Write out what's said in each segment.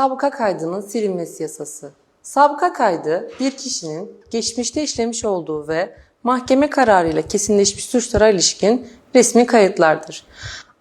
Sabıka kaydının silinmesi yasası. Sabıka kaydı bir kişinin geçmişte işlemiş olduğu ve mahkeme kararıyla kesinleşmiş suçlara ilişkin resmi kayıtlardır.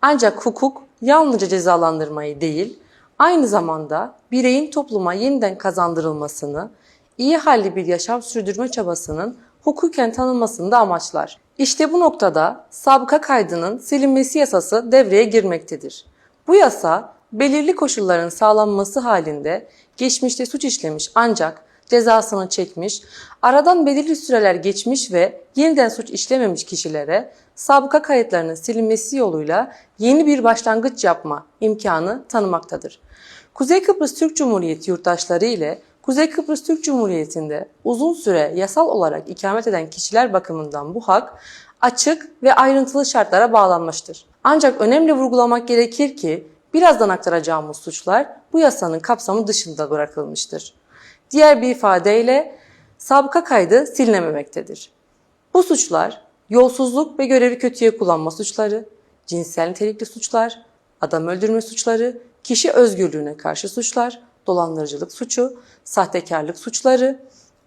Ancak hukuk yalnızca cezalandırmayı değil, aynı zamanda bireyin topluma yeniden kazandırılmasını, iyi halli bir yaşam sürdürme çabasının hukuken tanınmasını da amaçlar. İşte bu noktada sabıka kaydının silinmesi yasası devreye girmektedir. Bu yasa belirli koşulların sağlanması halinde geçmişte suç işlemiş ancak cezasını çekmiş, aradan belirli süreler geçmiş ve yeniden suç işlememiş kişilere sabıka kayıtlarının silinmesi yoluyla yeni bir başlangıç yapma imkanı tanımaktadır. Kuzey Kıbrıs Türk Cumhuriyeti yurttaşları ile Kuzey Kıbrıs Türk Cumhuriyeti'nde uzun süre yasal olarak ikamet eden kişiler bakımından bu hak açık ve ayrıntılı şartlara bağlanmıştır. Ancak önemli vurgulamak gerekir ki birazdan aktaracağımız suçlar bu yasanın kapsamı dışında bırakılmıştır. Diğer bir ifadeyle sabıka kaydı silinememektedir. Bu suçlar yolsuzluk ve görevi kötüye kullanma suçları, cinsel nitelikli suçlar, adam öldürme suçları, kişi özgürlüğüne karşı suçlar, dolandırıcılık suçu, sahtekarlık suçları,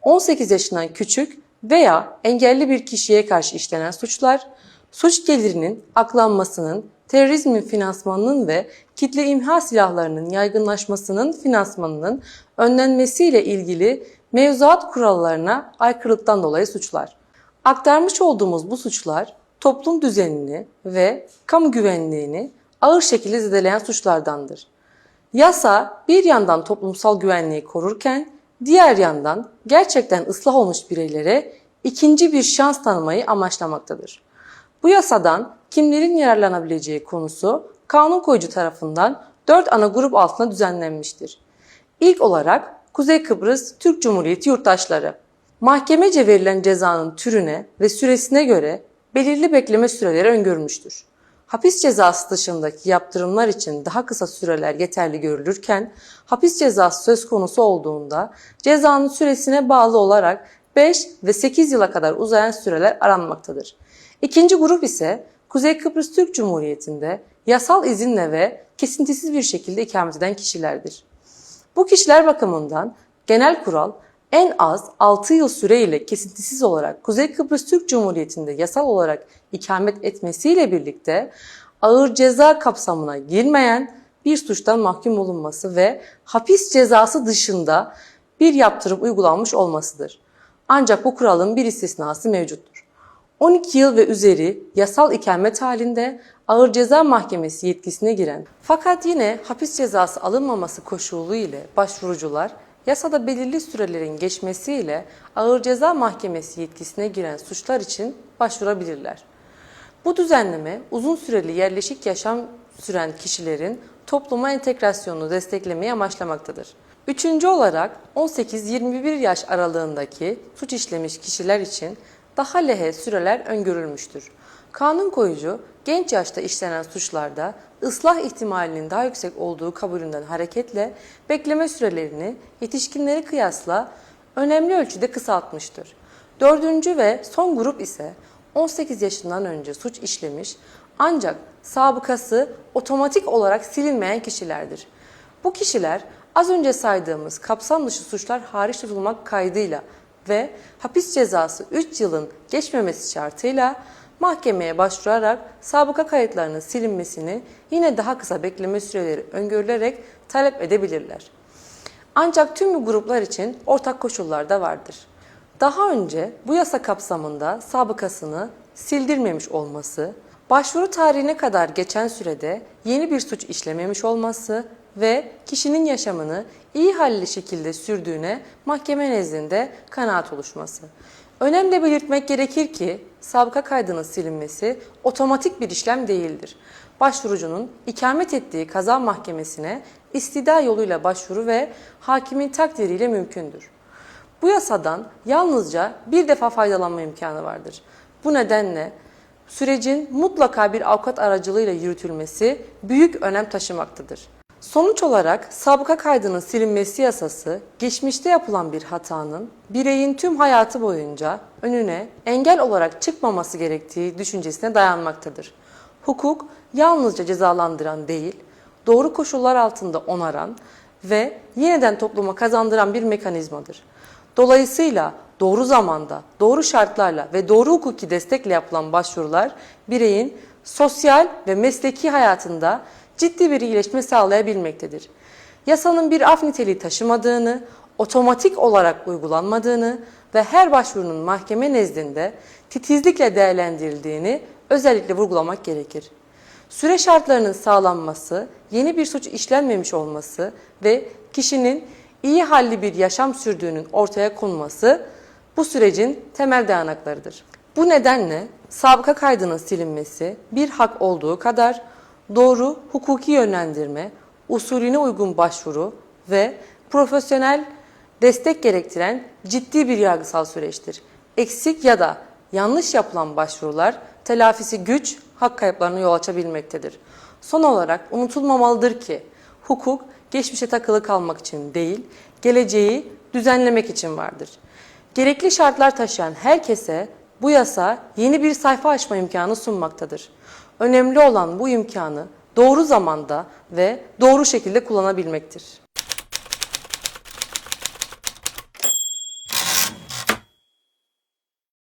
18 yaşından küçük veya engelli bir kişiye karşı işlenen suçlar, suç gelirinin aklanmasının, terörizmin finansmanının ve kitle imha silahlarının yaygınlaşmasının finansmanının önlenmesiyle ilgili mevzuat kurallarına aykırılıktan dolayı suçlar. Aktarmış olduğumuz bu suçlar toplum düzenini ve kamu güvenliğini ağır şekilde zedeleyen suçlardandır. Yasa bir yandan toplumsal güvenliği korurken diğer yandan gerçekten ıslah olmuş bireylere ikinci bir şans tanımayı amaçlamaktadır. Bu yasadan kimlerin yararlanabileceği konusu kanun koyucu tarafından dört ana grup altında düzenlenmiştir. İlk olarak Kuzey Kıbrıs Türk Cumhuriyeti yurttaşları. Mahkemece verilen cezanın türüne ve süresine göre belirli bekleme süreleri öngörülmüştür. Hapis cezası dışındaki yaptırımlar için daha kısa süreler yeterli görülürken, hapis cezası söz konusu olduğunda cezanın süresine bağlı olarak 5 ve 8 yıla kadar uzayan süreler aranmaktadır. İkinci grup ise Kuzey Kıbrıs Türk Cumhuriyeti'nde yasal izinle ve kesintisiz bir şekilde ikamet eden kişilerdir. Bu kişiler bakımından genel kural en az 6 yıl süreyle kesintisiz olarak Kuzey Kıbrıs Türk Cumhuriyeti'nde yasal olarak ikamet etmesiyle birlikte ağır ceza kapsamına girmeyen bir suçtan mahkum olunması ve hapis cezası dışında bir yaptırım uygulanmış olmasıdır. Ancak bu kuralın bir istisnası mevcuttur. 12 yıl ve üzeri yasal ikamet halinde ağır ceza mahkemesi yetkisine giren fakat yine hapis cezası alınmaması koşulu ile başvurucular yasada belirli sürelerin geçmesiyle ağır ceza mahkemesi yetkisine giren suçlar için başvurabilirler. Bu düzenleme uzun süreli yerleşik yaşam süren kişilerin topluma entegrasyonunu desteklemeyi amaçlamaktadır. Üçüncü olarak 18-21 yaş aralığındaki suç işlemiş kişiler için daha lehe süreler öngörülmüştür. Kanun koyucu genç yaşta işlenen suçlarda ıslah ihtimalinin daha yüksek olduğu kabulünden hareketle bekleme sürelerini yetişkinleri kıyasla önemli ölçüde kısaltmıştır. Dördüncü ve son grup ise 18 yaşından önce suç işlemiş ancak sabıkası otomatik olarak silinmeyen kişilerdir. Bu kişiler az önce saydığımız kapsam dışı suçlar hariç tutulmak kaydıyla ve hapis cezası 3 yılın geçmemesi şartıyla mahkemeye başvurarak sabıka kayıtlarının silinmesini yine daha kısa bekleme süreleri öngörülerek talep edebilirler. Ancak tüm bu gruplar için ortak koşullar da vardır. Daha önce bu yasa kapsamında sabıkasını sildirmemiş olması, başvuru tarihine kadar geçen sürede yeni bir suç işlememiş olması ve kişinin yaşamını iyi halli şekilde sürdüğüne mahkeme nezdinde kanaat oluşması. Önemli belirtmek gerekir ki sabıka kaydının silinmesi otomatik bir işlem değildir. Başvurucunun ikamet ettiği kaza mahkemesine istida yoluyla başvuru ve hakimin takdiriyle mümkündür. Bu yasadan yalnızca bir defa faydalanma imkanı vardır. Bu nedenle sürecin mutlaka bir avukat aracılığıyla yürütülmesi büyük önem taşımaktadır. Sonuç olarak sabıka kaydının silinmesi yasası, geçmişte yapılan bir hatanın bireyin tüm hayatı boyunca önüne engel olarak çıkmaması gerektiği düşüncesine dayanmaktadır. Hukuk yalnızca cezalandıran değil, doğru koşullar altında onaran ve yeniden topluma kazandıran bir mekanizmadır. Dolayısıyla doğru zamanda, doğru şartlarla ve doğru hukuki destekle yapılan başvurular bireyin sosyal ve mesleki hayatında ciddi bir iyileşme sağlayabilmektedir. Yasanın bir af niteliği taşımadığını, otomatik olarak uygulanmadığını ve her başvurunun mahkeme nezdinde titizlikle değerlendirildiğini özellikle vurgulamak gerekir. Süre şartlarının sağlanması, yeni bir suç işlenmemiş olması ve kişinin iyi halli bir yaşam sürdüğünün ortaya konması bu sürecin temel dayanaklarıdır. Bu nedenle sabıka kaydının silinmesi bir hak olduğu kadar doğru hukuki yönlendirme, usulüne uygun başvuru ve profesyonel destek gerektiren ciddi bir yargısal süreçtir. Eksik ya da yanlış yapılan başvurular telafisi güç, hak kayıplarına yol açabilmektedir. Son olarak unutulmamalıdır ki hukuk geçmişe takılı kalmak için değil, geleceği düzenlemek için vardır. Gerekli şartlar taşıyan herkese bu yasa yeni bir sayfa açma imkanı sunmaktadır. Önemli olan bu imkanı doğru zamanda ve doğru şekilde kullanabilmektir.